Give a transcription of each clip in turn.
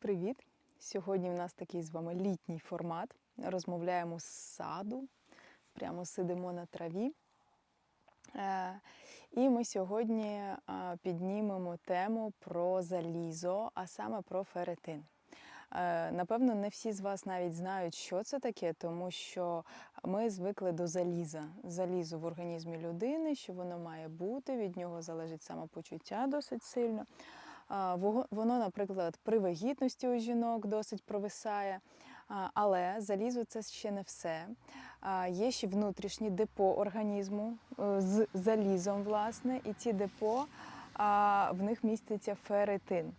Привіт! Сьогодні в нас такий з вами літній формат. Розмовляємо з саду, прямо сидимо на траві. Е, І ми сьогодні е, піднімемо тему про залізо, а саме про феретин. Е, Напевно, не всі з вас навіть знають, що це таке, тому що ми звикли до заліза. Залізо в організмі людини, що воно має бути, від нього залежить самопочуття досить сильно. Воно, наприклад, при вагітності у жінок досить провисає. Але залізо це ще не все. Є ще внутрішні депо організму е, з залізом, власне, і ці депо в них міститься ферритин.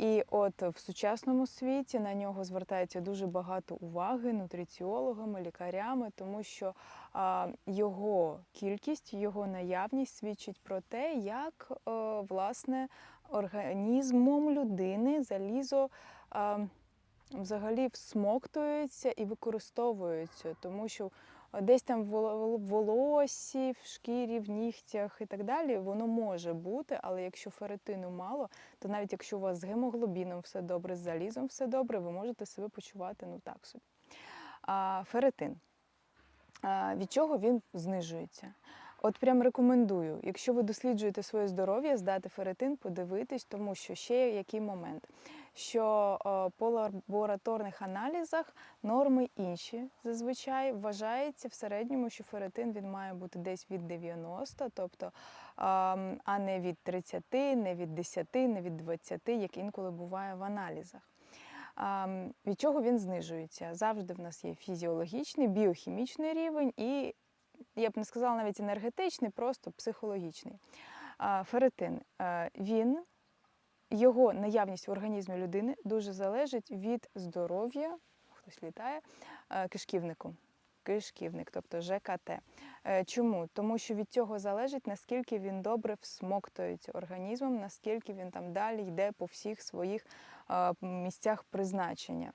І от в сучасному світі на нього звертається дуже багато уваги нутриціологами, лікарями, тому що а, його кількість, його наявність свідчить про те, як е, власне організмом людини залізо а, взагалі всмоктується і використовується, тому що десь там в волосі, в шкірі, в нігтях і так далі, воно може бути, але якщо феретину мало, то навіть якщо у вас з гемоглобіном все добре, з залізом все добре, ви можете себе почувати ну так собі. А, феретин, від чого він знижується? От прям рекомендую, якщо ви досліджуєте своє здоров'я, здати ферритин, подивитись, тому що ще який момент, що е, по лабораторних аналізах норми інші зазвичай вважається в середньому, що ферритин він має бути десь від 90, тобто ам, а не від 30, не від 10, не від 20, як інколи буває в аналізах. Від чого він знижується? Завжди в нас є фізіологічний, біохімічний рівень і, я б не сказала навіть енергетичний, просто психологічний. Ферритин, е, він, його наявність в організмі людини дуже залежить від здоров'я, хтось літає, е, кишківнику. Кишківник, тобто ЖКТ. Е, Чому? Тому що від цього залежить, наскільки він добре всмоктується організмом, наскільки він там далі йде по всіх своїх місцях призначення.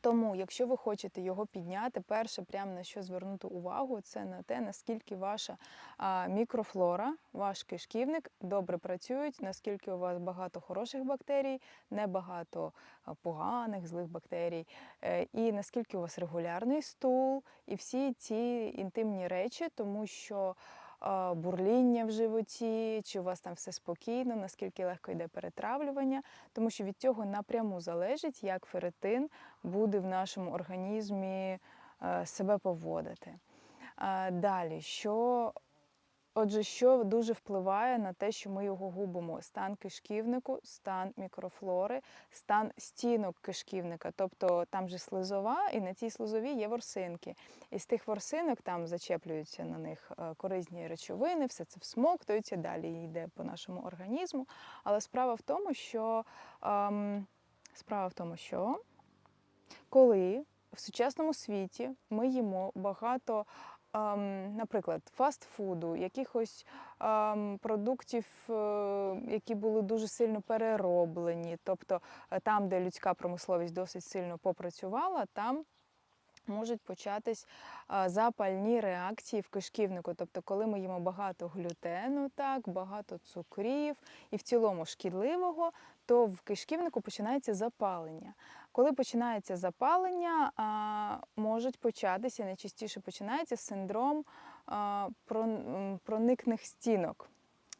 Тому, якщо ви хочете його підняти, перше, прямо на що звернути увагу, це на те, наскільки ваша мікрофлора, ваш кишківник добре працюють, наскільки у вас багато хороших бактерій, небагато поганих, злих бактерій, е, і наскільки у вас регулярний стул, і всі ці інтимні речі, тому що бурління в животі, чи у вас там все спокійно, наскільки легко йде перетравлювання, тому що від цього напряму залежить, як ферритин буде в нашому організмі е, себе поводити. Е, Далі, що, отже, що дуже впливає на те, що ми його губимо? Стан кишківнику, стан мікрофлори, стан стінок кишківника, тобто там же слизова, і на цій слизовій є ворсинки. І з тих ворсинок там зачеплюються на них е, корисні речовини, все це всмоктується, далі йде по нашому організму. Але справа в тому, що ем, справа в тому, що коли в сучасному світі ми їмо багато, наприклад, фастфуду, якихось продуктів, е, які були дуже сильно перероблені, тобто е, там, де людська промисловість досить сильно попрацювала, там можуть початись а, запальні реакції в кишківнику. Тобто, коли ми їмо багато глютену, так, багато цукрів і в цілому шкідливого, то в кишківнику починається запалення. Коли починається запалення, можуть початися, найчастіше починається синдром проникних стінок.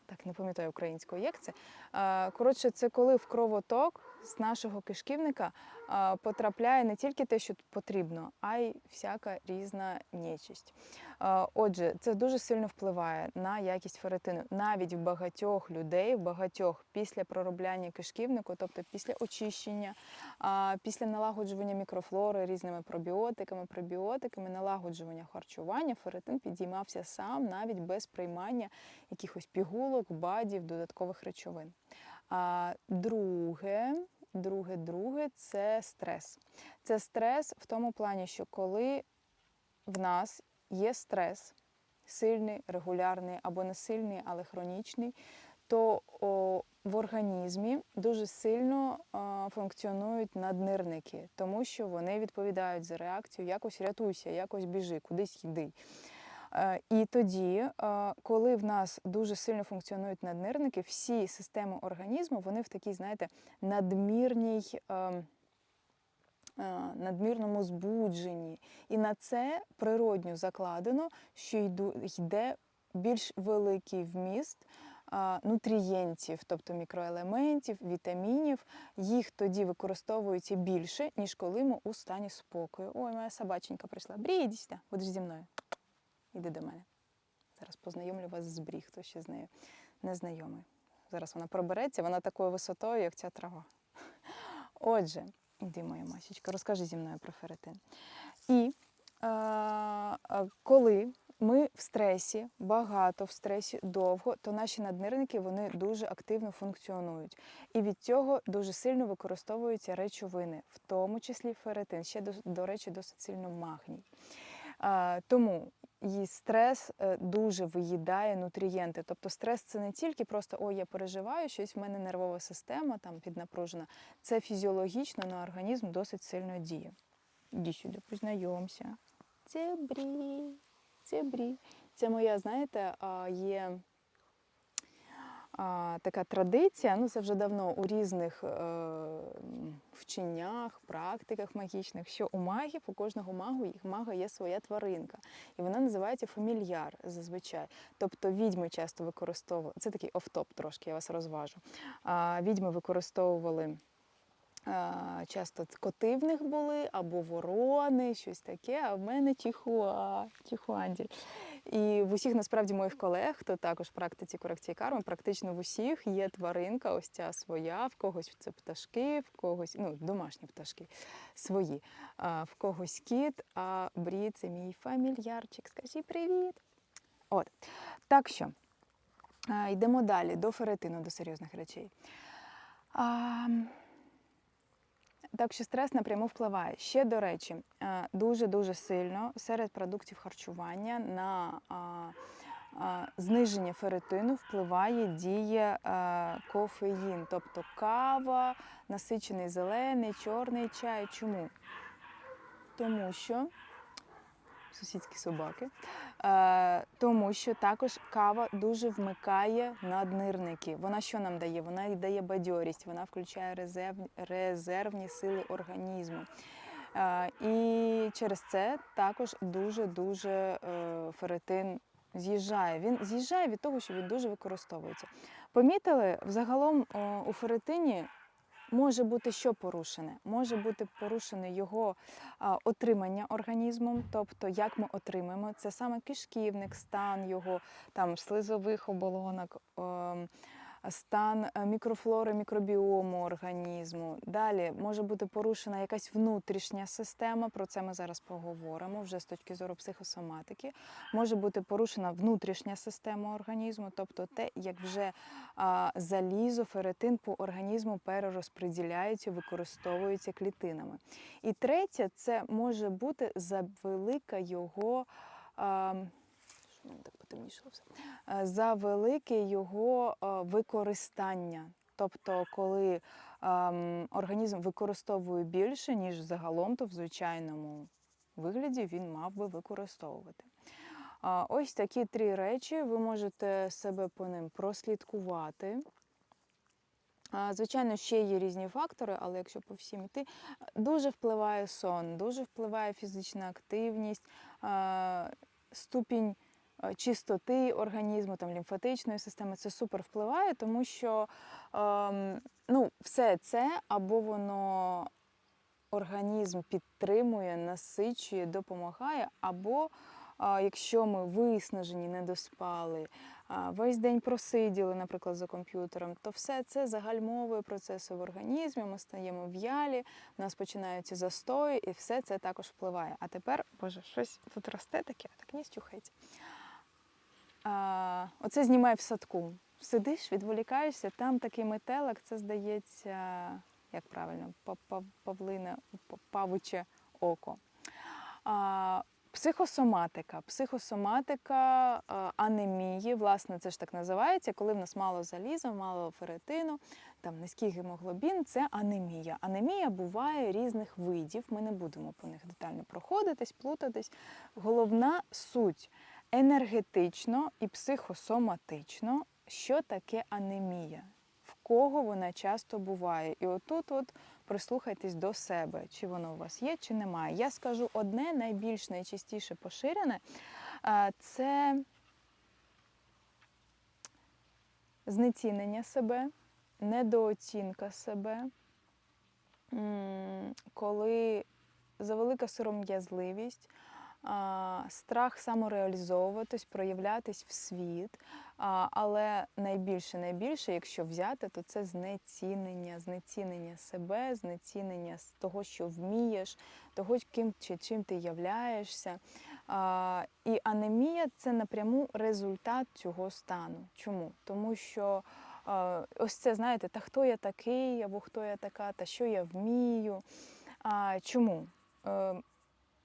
Так, не пам'ятаю українською, як це. Коротше, це коли в кровоток з нашого кишківника потрапляє не тільки те, що потрібно, а й всяка різна нечисть. Е, Отже, це дуже сильно впливає на якість ферритину. Навіть в багатьох людей, в багатьох після проробляння кишківнику, тобто після очищення, після налагоджування мікрофлори різними пробіотиками, пребіотиками, налагоджування харчування, ферритин підіймався сам навіть без приймання якихось пігулок, бадів, додаткових речовин. А друге, друге, друге це стрес. Це стрес в тому плані, що коли в нас є стрес, сильний, регулярний або не сильний, але хронічний, то о, в організмі дуже сильно а, функціонують наднирники, тому що вони відповідають за реакцію якось рятуйся, якось біжи, кудись йди. Е, І тоді, е, коли в нас дуже сильно функціонують наднирники, всі системи організму вони в такій, знаєте, надмірній. ем, е, Надмірному збудженні. І на це природньо закладено, що йде більш великий вміст нутрієнтів, тобто мікроелементів, вітамінів. Їх тоді використовується більше, ніж коли ми у стані спокою. Ой, моя собаченька прийшла. Брі, іди сюди, будеш зі мною. Іди до мене. Зараз познайомлю вас з Брі, хто ще з нею не знайомий. Зараз вона пробереться, вона такою висотою, як ця трава. Отже, іди, моя масічка, розкажи зі мною про ферритин. І е, коли ми в стресі, багато в стресі, довго, то наші наднирники вони дуже активно функціонують. І від цього дуже сильно використовуються речовини, в тому числі ферритин, ще до, до речі, досить сильно магній. Тому і стрес е, дуже виїдає нутрієнти. Тобто стрес це не тільки просто ой, я переживаю, щось в мене нервова система там піднапружена. Це фізіологічно на організм досить сильно діє. Іди сюди, познайомся. Це брі, це брі. Це моя, знаєте, є така традиція. Ну, це вже давно у різних е, вченнях, практиках магічних, що у магів, у кожного магу, їх мага є своя тваринка. І вона називається фамільяр зазвичай. Тобто відьми часто використовували. Це такий офтоп трошки, я вас розважу. А, відьми використовували. Часто коти в них були, або ворони, щось таке, а в мене чихуа, чихуанділь. І в усіх насправді моїх колег, хто також в практиці корекції карми, практично в усіх є тваринка, ось ця своя, в когось це пташки, в когось, ну, домашні пташки свої, а, в когось кіт, а брі це мій фамільярчик. Скажи привіт. От. Так що йдемо далі до ферритину, до серйозних речей. А, так що стрес напряму впливає. Ще, до речі, е, дуже-дуже сильно серед продуктів харчування на зниження ферритину впливає дія е, кофеїн, тобто кава, насичений зелений, чорний чай. Чому? Тому що сусідські собаки, тому що також кава дуже вмикає наднирники. Вона що нам дає? Вона дає бадьорість, вона включає резерв, резервні сили організму. Е, і через це також дуже-дуже е, ферритин з'їжджає. Він з'їжджає від того, що він дуже використовується. Помітили, взагалом у ферритині може бути що порушене? Може бути порушене його отримання організмом, тобто як ми отримаємо, це саме кишківник, стан його там слизових оболонок, ем, стан е, мікрофлори, мікробіому організму. Далі може бути порушена якась внутрішня система, про це ми зараз поговоримо вже з точки зору психосоматики. Може бути порушена внутрішня система організму, тобто те, як вже залізо, ферритин по організму перерозподіляється, використовується клітинами. І третє, це може бути завелика його. А, що так потемнішало все? Е, За велике його е, використання. Тобто, коли ем, організм використовує більше, ніж загалом, то в звичайному вигляді він мав би використовувати. А, Ось такі три речі. Ви можете себе по ним прослідкувати. Звичайно, ще є різні фактори, але якщо по всім йти, дуже впливає сон, дуже впливає фізична активність, а, ступінь е, чистоти організму, там, лімфатичної системи. Це супер впливає, тому що ем, ну, все це або воно організм підтримує, насичує, допомагає, або а, якщо ми виснажені, не доспали, а, весь день просиділи, наприклад, за комп'ютером, то все це загальмовує процеси в організмі, ми стаємо в'ялі, у нас починаються застої, і все це також впливає. А тепер, боже, щось тут росте таке, так ніс чухається. А, оце знімай в садку. Сидиш, відволікаєшся, там такий метелик, це здається, як правильно, па- па- павлине, па- павуче око. А, Психосоматика. Психосоматика анемії, власне, це ж так називається, коли в нас мало заліза, мало ферритину, там низький гемоглобін, це анемія. Анемія буває різних видів. Ми не будемо по них детально проходитись, плутатись. Головна суть енергетично і психосоматично, що таке анемія, в кого вона часто буває. І отут от прислухайтесь до себе, чи воно у вас є, чи немає. Я скажу одне найбільш найчастіше поширене це знецінення себе, недооцінка себе, коли завелика сором'язливість, страх самореалізовуватись, проявлятись в світ. Але найбільше, найбільше, якщо взяти, то це знецінення, знецінення себе, знецінення того, що вмієш, того, ким чи чим ти являєшся. І анемія це напряму результат цього стану. Чому? Тому що ось це, знаєте, та хто я такий, або хто я така, та що я вмію. Чому?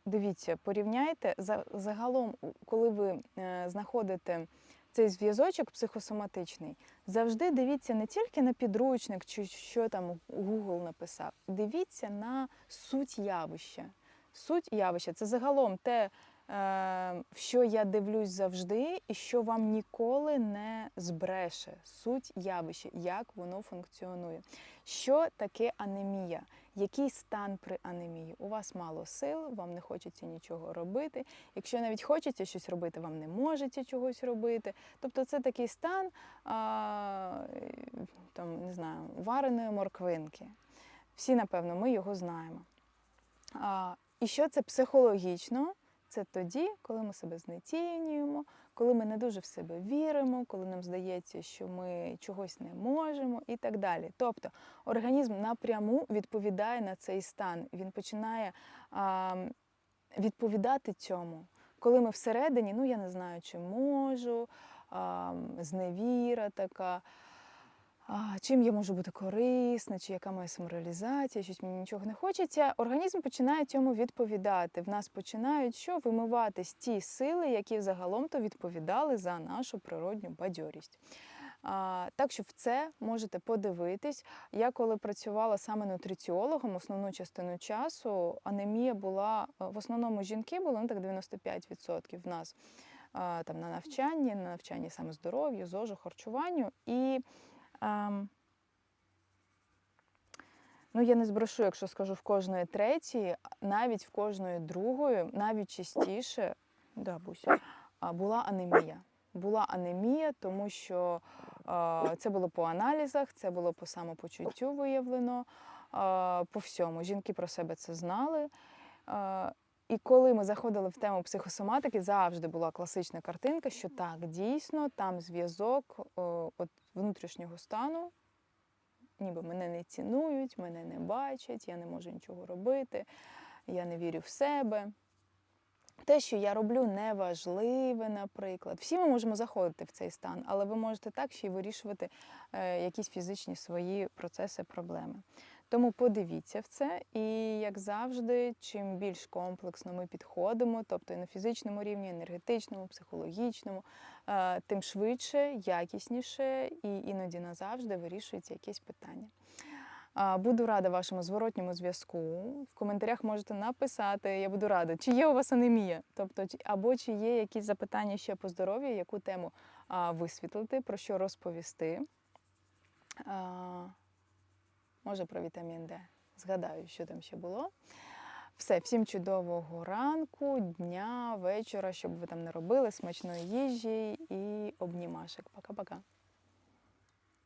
Дивіться, порівняйте за- загалом, коли ви е, знаходите цей зв'язочок психосоматичний, завжди дивіться не тільки на підручник, чи що там Google написав. Дивіться на суть явища. Суть явища це загалом те, е, що я дивлюсь завжди, і що вам ніколи не збреше. Суть явища, як воно функціонує. Що таке анемія? Який стан при анемії? У вас мало сил, вам не хочеться нічого робити. Якщо навіть хочеться щось робити, вам не можете чогось робити. Тобто це такий стан а, там, не знаю, вареної морквинки. Всі, напевно, ми його знаємо. А, і що це психологічно? Це тоді, коли ми себе знецінюємо, коли ми не дуже в себе віримо, коли нам здається, що ми чогось не можемо і так далі. Тобто організм напряму відповідає на цей стан. Він починає а, відповідати цьому. Коли ми всередині, ну я не знаю, чи можу, а, зневіра така. А, чим я можу бути корисна, чи яка моя самореалізація, щось мені нічого не хочеться. Організм починає цьому відповідати. В нас починають що вимиватись ті сили, які загалом то відповідали за нашу природню бадьорість. А, так що в це можете подивитись. Я коли працювала саме нутриціологом, основну частину часу анемія була е, в основному жінки було ну так 95% в нас а, там на навчанні, на навчанні саме здоров'ю, зожу, харчуванню і. Ем, Ну, я не збрешу, якщо скажу в кожної третьої, навіть в кожної другої, навіть частіше, да, Буся, була анемія. Була анемія, тому що це було по аналізах, це було по самопочуттю виявлено, по всьому. Жінки про себе це знали. І коли ми заходили в тему психосоматики, завжди була класична картинка, що так, дійсно, там зв'язок от внутрішнього стану, ніби мене не цінують, мене не бачать, я не можу нічого робити, я не вірю в себе. Те, що я роблю, неважливе, наприклад. Всі ми можемо заходити в цей стан, але ви можете так ще й вирішувати е, якісь фізичні свої процеси, проблеми. Тому подивіться в це, і як завжди, чим більш комплексно ми підходимо, тобто і на фізичному рівні, енергетичному, психологічному, е, тим швидше, якісніше і іноді назавжди вирішується якесь питання. Буду рада вашому зворотньому зв'язку. В коментарях можете написати, я буду рада, чи є у вас анемія, тобто, або чи є якісь запитання ще по здоров'ю, яку тему висвітлити, про що розповісти. Може про вітамін Д. Згадаю, що там ще було. Все, всім чудового ранку, дня, вечора, щоб ви там не робили, смачної їжі і обнімашек. Пока-пока.